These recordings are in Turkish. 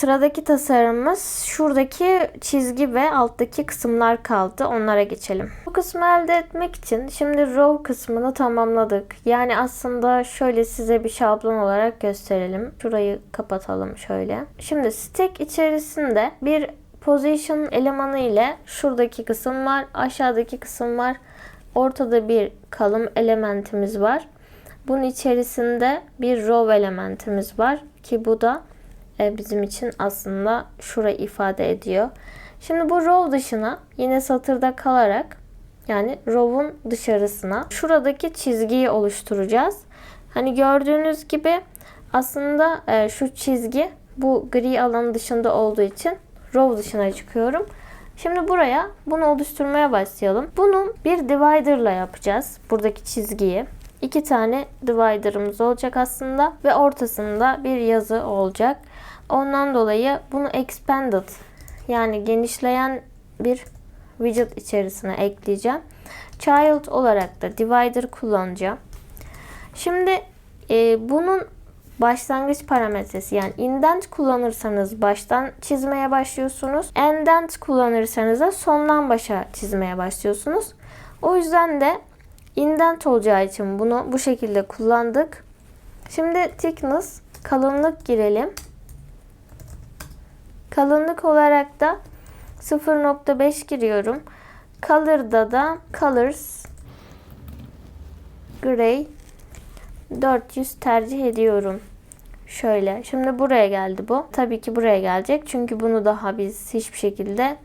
sıradaki tasarımımız şuradaki çizgi ve alttaki kısımlar kaldı. Onlara geçelim. Bu kısmı elde etmek için şimdi row kısmını tamamladık. Yani aslında şöyle size bir şablon olarak gösterelim. Şurayı kapatalım şöyle. Şimdi stack içerisinde bir position elemanı ile şuradaki kısım var, aşağıdaki kısım var. Ortada bir kalım elementimiz var. Bunun içerisinde bir row elementimiz var ki bu da bizim için aslında şurayı ifade ediyor. Şimdi bu row dışına yine satırda kalarak yani row'un dışarısına şuradaki çizgiyi oluşturacağız. Hani gördüğünüz gibi aslında e, şu çizgi bu gri alanın dışında olduğu için row dışına çıkıyorum. Şimdi buraya bunu oluşturmaya başlayalım. Bunu bir divider'la yapacağız. Buradaki çizgiyi. İki tane divider'ımız olacak aslında ve ortasında bir yazı olacak. Ondan dolayı bunu expanded yani genişleyen bir widget içerisine ekleyeceğim. Child olarak da divider kullanacağım. Şimdi e, bunun başlangıç parametresi yani indent kullanırsanız baştan çizmeye başlıyorsunuz. Endent kullanırsanız da sondan başa çizmeye başlıyorsunuz. O yüzden de indent olacağı için bunu bu şekilde kullandık. Şimdi thickness kalınlık girelim. Kalınlık olarak da 0.5 giriyorum. Color'da da colors gray 400 tercih ediyorum. Şöyle. Şimdi buraya geldi bu. Tabii ki buraya gelecek. Çünkü bunu daha biz hiçbir şekilde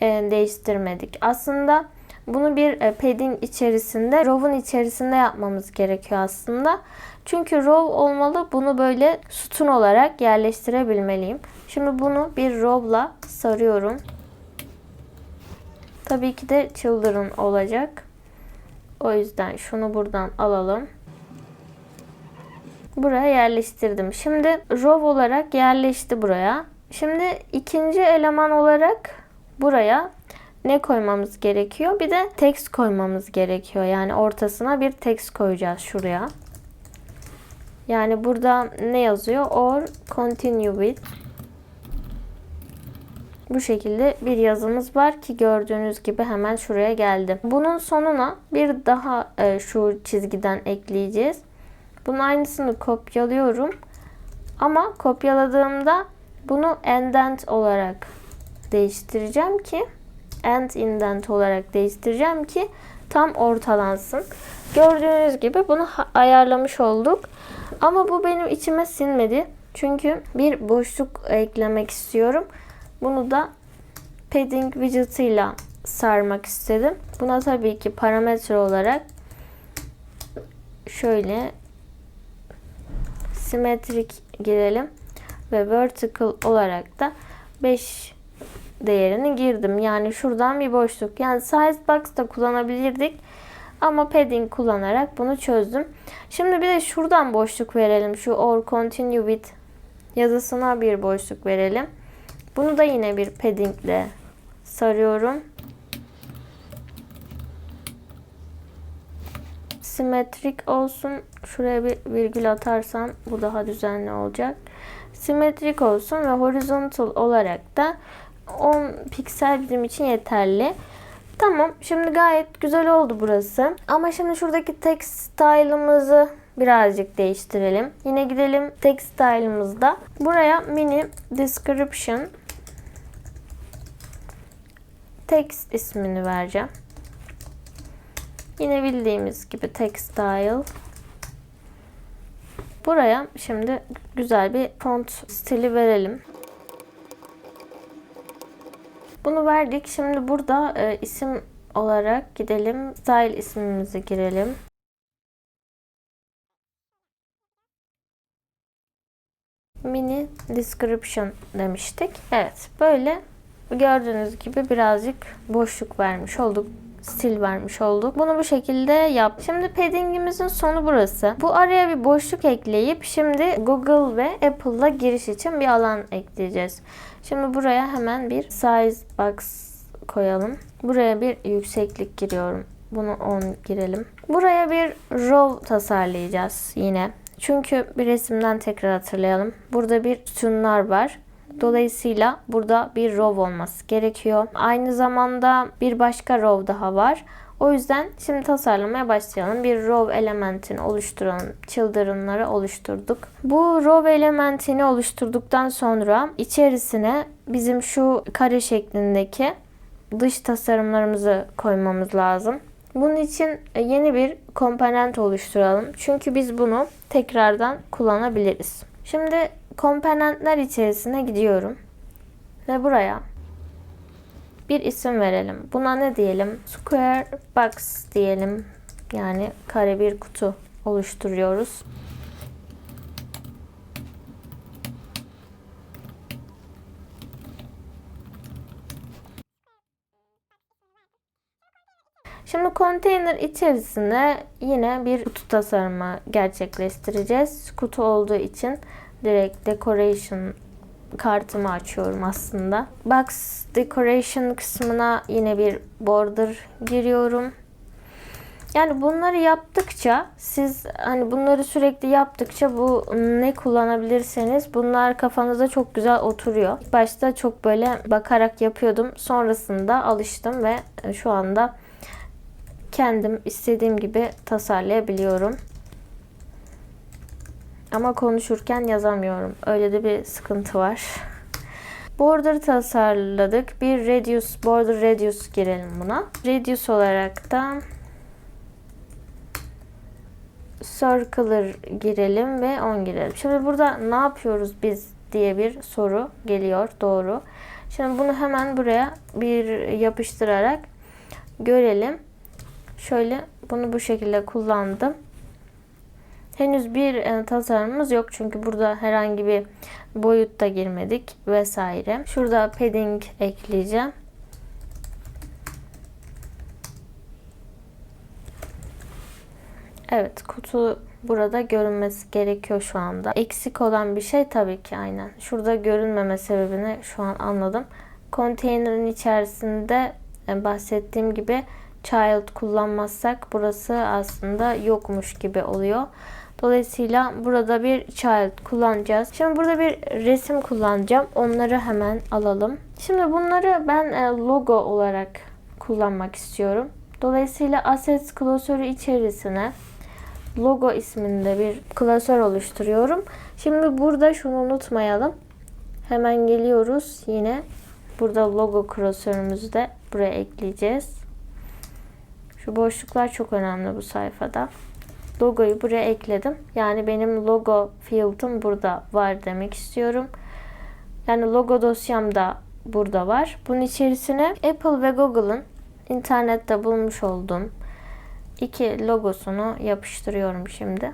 e, değiştirmedik. Aslında bunu bir e, padding içerisinde, row'un içerisinde yapmamız gerekiyor aslında. Çünkü row olmalı. Bunu böyle sütun olarak yerleştirebilmeliyim. Şimdi bunu bir row'la sarıyorum. Tabii ki de children olacak. O yüzden şunu buradan alalım. Buraya yerleştirdim. Şimdi row olarak yerleşti buraya. Şimdi ikinci eleman olarak buraya ne koymamız gerekiyor? Bir de text koymamız gerekiyor. Yani ortasına bir text koyacağız şuraya. Yani burada ne yazıyor? Or continue with. Bu şekilde bir yazımız var ki gördüğünüz gibi hemen şuraya geldi. Bunun sonuna bir daha e, şu çizgiden ekleyeceğiz. Bunun aynısını kopyalıyorum. Ama kopyaladığımda bunu endent olarak değiştireceğim ki end indent olarak değiştireceğim ki tam ortalansın. Gördüğünüz gibi bunu ayarlamış olduk. Ama bu benim içime sinmedi. Çünkü bir boşluk eklemek istiyorum. Bunu da padding widget'ıyla sarmak istedim. Buna tabii ki parametre olarak şöyle simetrik girelim ve vertical olarak da 5 değerini girdim. Yani şuradan bir boşluk. Yani size box da kullanabilirdik. Ama padding kullanarak bunu çözdüm. Şimdi bir de şuradan boşluk verelim. Şu or continue with yazısına bir boşluk verelim. Bunu da yine bir padding ile sarıyorum. Simetrik olsun. Şuraya bir virgül atarsam bu daha düzenli olacak. Simetrik olsun ve horizontal olarak da 10 piksel bizim için yeterli. Tamam. Şimdi gayet güzel oldu burası. Ama şimdi şuradaki text style'ımızı birazcık değiştirelim. Yine gidelim text style'ımızda. Buraya mini description text ismini vereceğim. Yine bildiğimiz gibi text style. Buraya şimdi güzel bir font stili verelim. Bunu verdik. Şimdi burada e, isim olarak gidelim. Style ismimizi girelim. Mini description demiştik. Evet. Böyle gördüğünüz gibi birazcık boşluk vermiş olduk stil vermiş olduk. Bunu bu şekilde yap. Şimdi paddingimizin sonu burası. Bu araya bir boşluk ekleyip şimdi Google ve Apple'la giriş için bir alan ekleyeceğiz. Şimdi buraya hemen bir size box koyalım. Buraya bir yükseklik giriyorum. Bunu 10 girelim. Buraya bir row tasarlayacağız yine. Çünkü bir resimden tekrar hatırlayalım. Burada bir sütunlar var. Dolayısıyla burada bir row olması gerekiyor. Aynı zamanda bir başka row daha var. O yüzden şimdi tasarlamaya başlayalım. Bir row elementini oluşturalım. Children'ları oluşturduk. Bu row elementini oluşturduktan sonra içerisine bizim şu kare şeklindeki dış tasarımlarımızı koymamız lazım. Bunun için yeni bir komponent oluşturalım. Çünkü biz bunu tekrardan kullanabiliriz. Şimdi komponentler içerisine gidiyorum. Ve buraya bir isim verelim. Buna ne diyelim? Square box diyelim. Yani kare bir kutu oluşturuyoruz. Şimdi konteyner içerisinde yine bir kutu tasarımı gerçekleştireceğiz. Kutu olduğu için direkt decoration kartımı açıyorum aslında. Box decoration kısmına yine bir border giriyorum. Yani bunları yaptıkça siz hani bunları sürekli yaptıkça bu ne kullanabilirseniz bunlar kafanıza çok güzel oturuyor. İlk başta çok böyle bakarak yapıyordum. Sonrasında alıştım ve şu anda kendim istediğim gibi tasarlayabiliyorum. Ama konuşurken yazamıyorum. Öyle de bir sıkıntı var. Border tasarladık. Bir radius, border radius girelim buna. Radius olarak da circular girelim ve 10 girelim. Şimdi burada ne yapıyoruz biz diye bir soru geliyor. Doğru. Şimdi bunu hemen buraya bir yapıştırarak görelim. Şöyle bunu bu şekilde kullandım. Henüz bir e, tasarımımız yok çünkü burada herhangi bir boyutta girmedik vesaire. Şurada padding ekleyeceğim. Evet kutu burada görünmesi gerekiyor şu anda. Eksik olan bir şey tabii ki aynen. Şurada görünmeme sebebini şu an anladım. Konteynerin içerisinde e, bahsettiğim gibi child kullanmazsak burası aslında yokmuş gibi oluyor. Dolayısıyla burada bir child kullanacağız. Şimdi burada bir resim kullanacağım. Onları hemen alalım. Şimdi bunları ben e, logo olarak kullanmak istiyorum. Dolayısıyla assets klasörü içerisine logo isminde bir klasör oluşturuyorum. Şimdi burada şunu unutmayalım. Hemen geliyoruz yine. Burada logo klasörümüzü de buraya ekleyeceğiz. Şu boşluklar çok önemli bu sayfada. Logoyu buraya ekledim. Yani benim logo field'ım burada var demek istiyorum. Yani logo dosyam da burada var. Bunun içerisine Apple ve Google'ın internette bulmuş olduğum iki logosunu yapıştırıyorum şimdi.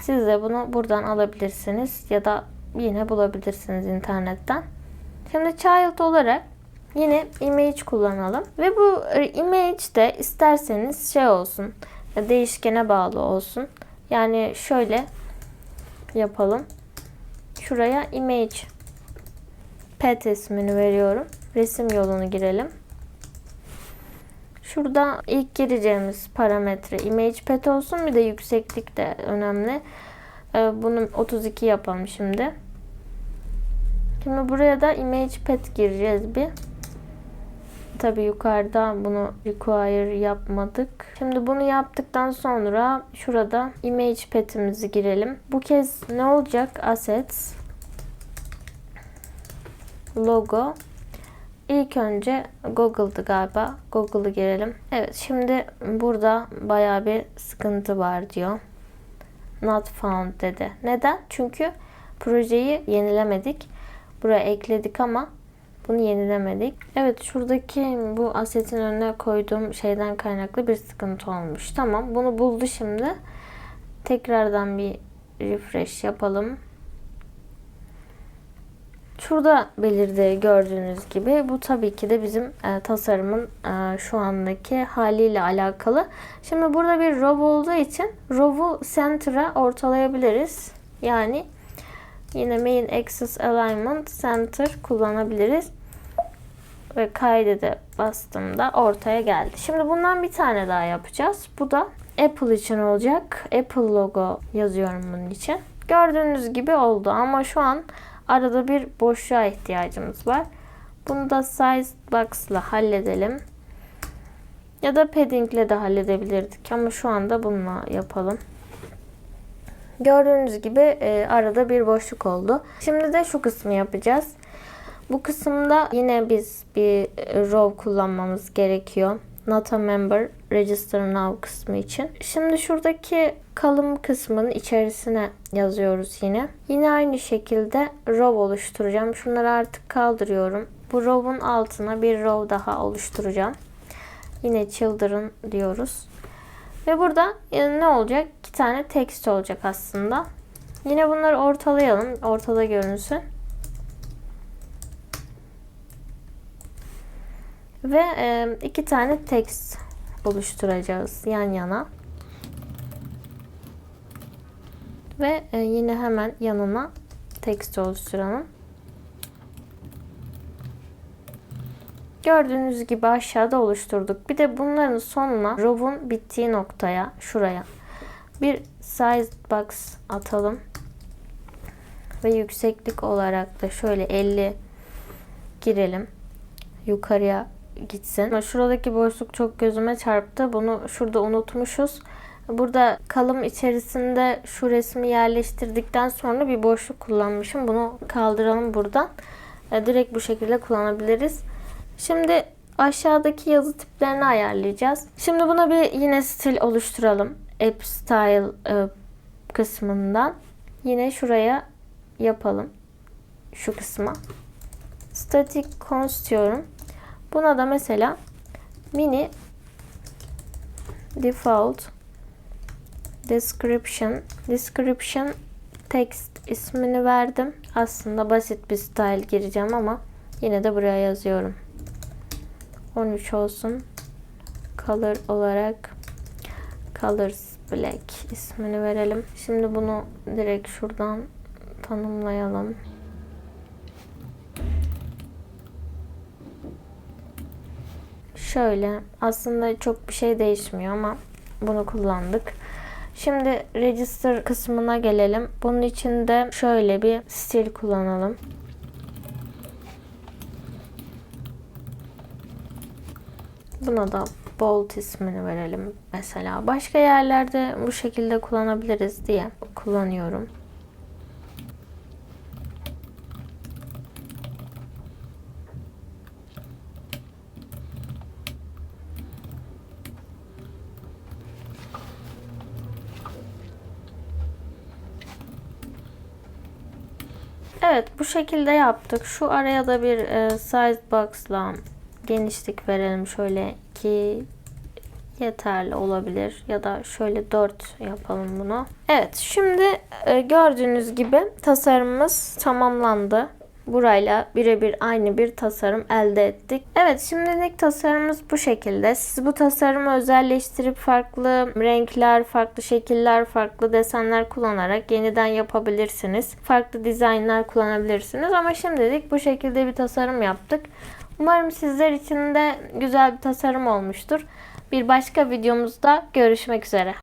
Siz de bunu buradan alabilirsiniz ya da yine bulabilirsiniz internetten. Şimdi child olarak yine image kullanalım. Ve bu image de isterseniz şey olsun değişkene bağlı olsun. Yani şöyle yapalım. Şuraya image pet ismini veriyorum. Resim yolunu girelim. Şurada ilk gireceğimiz parametre image pet olsun. Bir de yükseklik de önemli. Ee, bunu 32 yapalım şimdi. Şimdi buraya da image pet gireceğiz bir. Tabi yukarıda bunu require yapmadık. Şimdi bunu yaptıktan sonra şurada image pet'imizi girelim. Bu kez ne olacak? Assets logo İlk önce Google'dı galiba. Google'ı girelim. Evet şimdi burada baya bir sıkıntı var diyor. Not found dedi. Neden? Çünkü projeyi yenilemedik. Buraya ekledik ama bunu yenilemedik. Evet şuradaki bu asetin önüne koyduğum şeyden kaynaklı bir sıkıntı olmuş. Tamam bunu buldu şimdi. Tekrardan bir refresh yapalım. Şurada belirdi gördüğünüz gibi. Bu tabii ki de bizim e, tasarımın e, şu andaki haliyle alakalı. Şimdi burada bir row olduğu için row'u center'a ortalayabiliriz. Yani yine main axis alignment center kullanabiliriz. Ve kaydede bastığımda ortaya geldi. Şimdi bundan bir tane daha yapacağız. Bu da Apple için olacak. Apple logo yazıyorum bunun için. Gördüğünüz gibi oldu ama şu an arada bir boşluğa ihtiyacımız var. Bunu da size box ile halledelim. Ya da padding ile de halledebilirdik ama şu anda bununla yapalım. Gördüğünüz gibi e, arada bir boşluk oldu. Şimdi de şu kısmı yapacağız. Bu kısımda yine biz bir e, row kullanmamız gerekiyor. Not a member register now kısmı için. Şimdi şuradaki kalım kısmının içerisine yazıyoruz yine. Yine aynı şekilde row oluşturacağım. Şunları artık kaldırıyorum. Bu row'un altına bir row daha oluşturacağım. Yine children diyoruz. Ve burada ne olacak? İki tane text olacak aslında. Yine bunları ortalayalım. Ortada görünsün. Ve e, iki tane text oluşturacağız yan yana. Ve e, yine hemen yanına text oluşturalım. Gördüğünüz gibi aşağıda oluşturduk. Bir de bunların sonuna row'un bittiği noktaya şuraya bir size box atalım. Ve yükseklik olarak da şöyle 50 girelim. Yukarıya gitsin. Ama Şuradaki boşluk çok gözüme çarptı. Bunu şurada unutmuşuz. Burada kalım içerisinde şu resmi yerleştirdikten sonra bir boşluk kullanmışım. Bunu kaldıralım buradan. E, Direkt bu şekilde kullanabiliriz. Şimdi aşağıdaki yazı tiplerini ayarlayacağız. Şimdi buna bir yine stil oluşturalım. App Style e, kısmından. Yine şuraya yapalım. Şu kısma. Static cons. Buna da mesela mini default description description text ismini verdim. Aslında basit bir style gireceğim ama yine de buraya yazıyorum. 13 olsun. Color olarak colors black ismini verelim. Şimdi bunu direkt şuradan tanımlayalım. Şöyle aslında çok bir şey değişmiyor ama bunu kullandık. Şimdi register kısmına gelelim. Bunun için de şöyle bir stil kullanalım. Buna da bold ismini verelim mesela. Başka yerlerde bu şekilde kullanabiliriz diye kullanıyorum. Evet bu şekilde yaptık. Şu araya da bir e, size box'la genişlik verelim. Şöyle ki yeterli olabilir. Ya da şöyle 4 yapalım bunu. Evet şimdi e, gördüğünüz gibi tasarımımız tamamlandı. Burayla birebir aynı bir tasarım elde ettik. Evet şimdilik tasarımımız bu şekilde. Siz bu tasarımı özelleştirip farklı renkler, farklı şekiller, farklı desenler kullanarak yeniden yapabilirsiniz. Farklı dizaynlar kullanabilirsiniz ama şimdilik bu şekilde bir tasarım yaptık. Umarım sizler için de güzel bir tasarım olmuştur. Bir başka videomuzda görüşmek üzere.